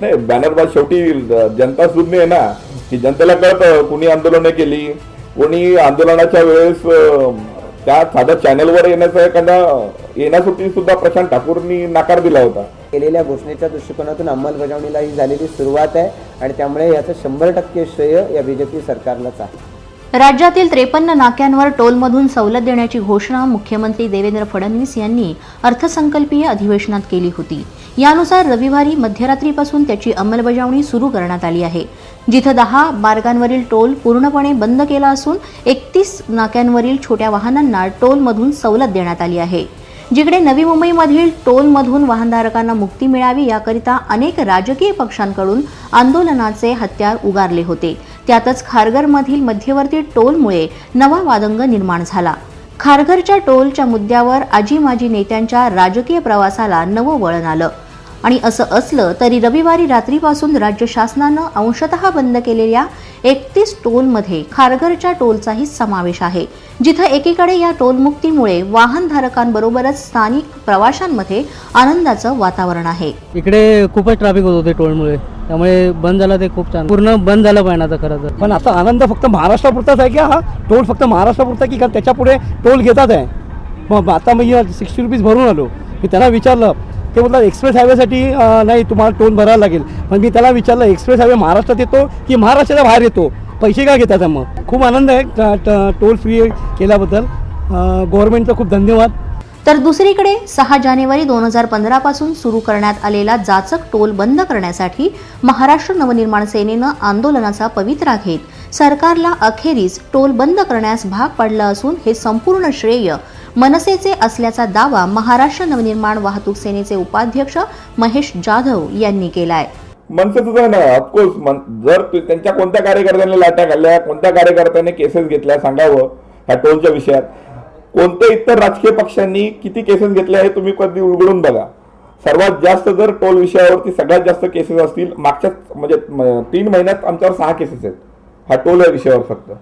नाही बॅनरबाज शेवटी जनता सुज्ञ आहे ना की जनतेला कळतं कुणी आंदोलनं केली. कोणी आंदोलनाच्या वेळेस त्या साध्या चॅनलवर येण्याचा एखादा येण्यासाठी सुद्धा प्रशांत ठाकूरनी नकार दिला होता. केलेल्या घोषणेच्या दृष्टिकोनातून अंमलबजावणीला ही झालेली सुरुवात आहे आणि त्यामुळे याचं शंभर टक्के श्रेय या बीजेपी सरकारलाच आहे. राज्यातील त्रेपन्न नाक्यांवर टोलमधून सवलत देण्याची घोषणा मुख्यमंत्री देवेंद्र फडणवीस यांनी अर्थसंकल्पीय अधिवेशनात केली होती. यानुसार रविवारी मध्यरात्रीपासून त्याची अंमलबजावणी सुरू करण्यात आली आहे. जिथं दहा मार्गांवरील टोल पूर्णपणे बंद केला असून एकतीस नाक्यांवरील छोट्या वाहनांना टोलमधून सवलत देण्यात आली आहे. जिकडे नवी मुंबईमधील टोलमधून वाहनधारकांना मुक्ती मिळावी याकरिता अनेक राजकीय पक्षांकडून आंदोलनाचे हत्यार उगारले होते. त्यातच खारघरमधील मध्यवर्ती टोलमुळे नवा वादंग निर्माण झाला. खारघरच्या टोलच्या मुद्द्यावर आजी माजी नेत्यांच्या राजकीय प्रवासाला नवं वळण आलं. आणि असं असलं तरी रविवारी रात्रीपासून राज्य शासनानं अंशतः बंद केलेल्या एकतीस टोलमध्ये खारघरच्या टोलचाही समावेश आहे. जिथं एकीकडे या टोलमुक्तीमुळे वाहनधारकांबरोबरच स्थानिक प्रवाशांमध्ये आनंदाचं वातावरण आहे. इकडे खूपच ट्रॅफिक होत होते टोलमुळे. त्यामुळे बंद झालं ते खूप छान. पूर्ण बंद झालं पाहिजे आता खरं तर. पण आता आनंद फक्त महाराष्ट्रापुरताच आहे की हा टोल फक्त महाराष्ट्रापुरता की कारण त्याच्या पुढे टोल घेतात आहे? मग आता मी सिक्स्टी रुपीज भरून आलो. मी त्यांना विचारलं ते बोलतात एक्सप्रेस हायवेसाठी नाही तुम्हाला टोल भरायला लागेल. पण मी त्याला विचारलं एक्सप्रेस हायवे महाराष्ट्रात येतो की महाराष्ट्राच्या बाहेर येतो? पैसे का घेतात मग? खूप आनंद आहे ट- टोल फ्री केल्याबद्दल. गव्हर्नमेंटचा खूप धन्यवाद. तर दुसरीकडे सहा जानेवारी दोन हजार पंधरापासून सुरू करण्यात आलेला जाचक टोल बंद करण्यासाठी महाराष्ट्र नवनिर्माण सेनेनं आंदोलनाचा पवित्रा घेत सरकारला अखेरीस टोल बंद करण्यास भाग पाडलं असून हे संपूर्ण श्रेय मनसेचे असल्याचा दावा महाराष्ट्र नवनिर्माण वाहतूक सेनेचे उपाध्यक्ष महेश जाधव यांनी केलाय. मनसेचं जर ना ऑफकोर्स जर त्यांच्या कोणत्या कार्यकर्त्यांनी लाट्या घालल्या कोणत्या कार्यकर्त्यांनी केसेस घेतल्या सांगावं ह्या टोलच्या विषयात. कोणत्या इतर राजकीय पक्षांनी किती केसेस घेतल्या हे तुम्ही कधी उलगडून बघा. सर्वात जास्त जर टोल विषयावरती सगळ्यात जास्त केसेस असतील मागच्या म्हणजे तीन महिन्यात आमच्यावर सहा केसेस आहेत. हा टोल या विषयावर फक्त.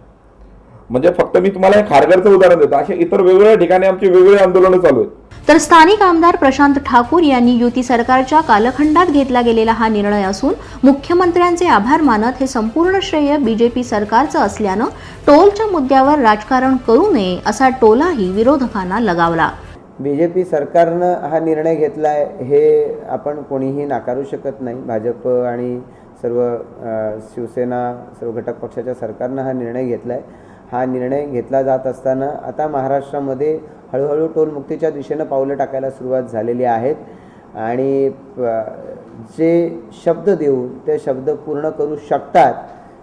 म्हणजे फक्त मी तुम्हाला हे खारघरचं उदाहरण देतो. असे इतर वेगवेगळ्या ठिकाणी आमची वेगवेगळी आंदोलनं चालू आहेत. तर स्थानिक आमदार प्रशांत ठाकूर यांनी युती सरकारच्या कालखंडात घेतला गेलेला हा निर्णय असून मुख्यमंत्र्यांचे आभार मानत हे संपूर्ण श्रेय बीजेपी सरकारचं असल्यानं टोलच्या मुद्द्यावर राजकारण करू नये असा टोलाही विरोधकांना लगावला. बी जे पी सरकारनं हा निर्णय घेतला आहे हे आपण कोणीही नाकारू शकत नाही. भाजप आणि सर्व शिवसेना सर्व घटक पक्षाच्या सरकारनं हा निर्णय घेतला आहे हा निर्णय घेतला जात असताना आता महाराष्ट्रामध्ये हळूहळू टोलमुक्तीच्या दिशेनं पावलं टाकायला सुरुवात झालेली आहेत. आणि प- जे शब्द देऊन ते शब्द पूर्ण करू शकतात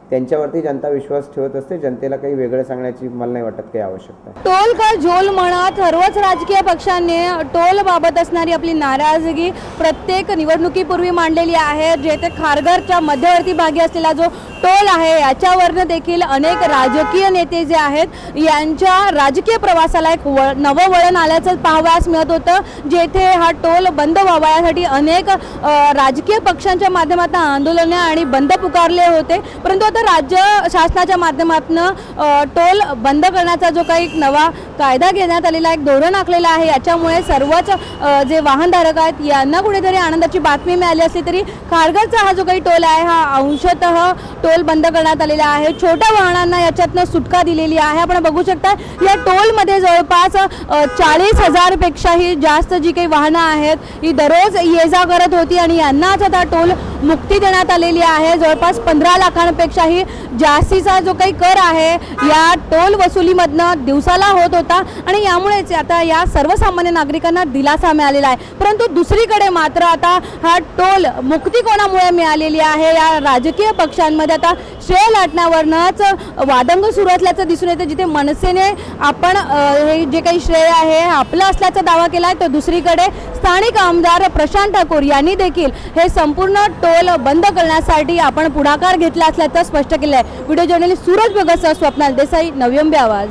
त्यांच्यावरती जनता विश्वास ठेवत असते. जनतेला काही वेगळं सांगण्याची मला नाही वाटत काही आवश्यकता टोल का झोल म्हणत सर्वच राजकीय पक्षांनी टोल बाबत असणारी आपली नाराजगी प्रत्येक निवडणुकीपूर्वी मांडलेली आहे. जेथे खारघरच्या मध्यवर्ती भागी असलेला जो टोल आहे याच्यावरनं देखील अनेक राजकीय नेते जे आहेत यांच्या राजकीय प्रवासाला एक वळ नवं वळण आल्याचं पाहावयास मिळत होतं. जेथे हा टोल बंद व्हावा यासाठी अनेक राजकीय पक्षांच्या माध्यमातून आंदोलने आणि बंद पुकारले होते. परंतु तर राज्य शासनाच्या माध्यमातून टोल बंद करण्याचा जो काही एक नवा कायदा घेण्यात आलेला एक धोरण आखलेला आहे याच्यामुळे सर्वच जे वाहनधारक आहेत यांना कुठेतरी आनंदाची बातमी मिळाली असली तरी खारघरचा हा जो काही टोल आहे हा अंशतः टोल बंद करण्यात आलेला आहे. छोट्या वाहनांना याच्यातनं सुटका दिलेली आहे. आपण बघू शकता या टोलमध्ये जवळपास चाळीस हजारपेक्षाही जास्त जी काही वाहनं आहेत ही दररोज ये जा करत होती आणि यांनाच आता टोल मुक्ती देण्यात आलेली आहे. जवळपास पंधरा लाखांपेक्षाही जास्तीचा जो काही कर आहे या टोल वसुलीमधनं दिवसाला होत होता आणि यामुळेच आता या सर्वसामान्य नागरिकांना दिलासा मिळालेला आहे. परंतु दुसरीकडे मात्र आता हा टोल मुक्ती कोणामुळे मिळालेली आहे या राजकीय पक्षांमध्ये आता श्रेय लाटण्यावरनंच वादंग सुरू असल्याचं दिसून येतं. जिथे मनसेने आपण हे जे काही श्रेय आहे आपलं असल्याचा दावा केला आहे तर दुसरीकडे स्थानिक आमदार प्रशांत ठाकूर यांनी देखील हे संपूर्ण टोल बंद करण्यासाठी आपण पुढाकार घेतला असल्याचं स्पष्ट केलं आहे व्हिडिओ जर्नलिस्ट सूरज भगतसह स्वप्नाल देसाई नवी आवाज.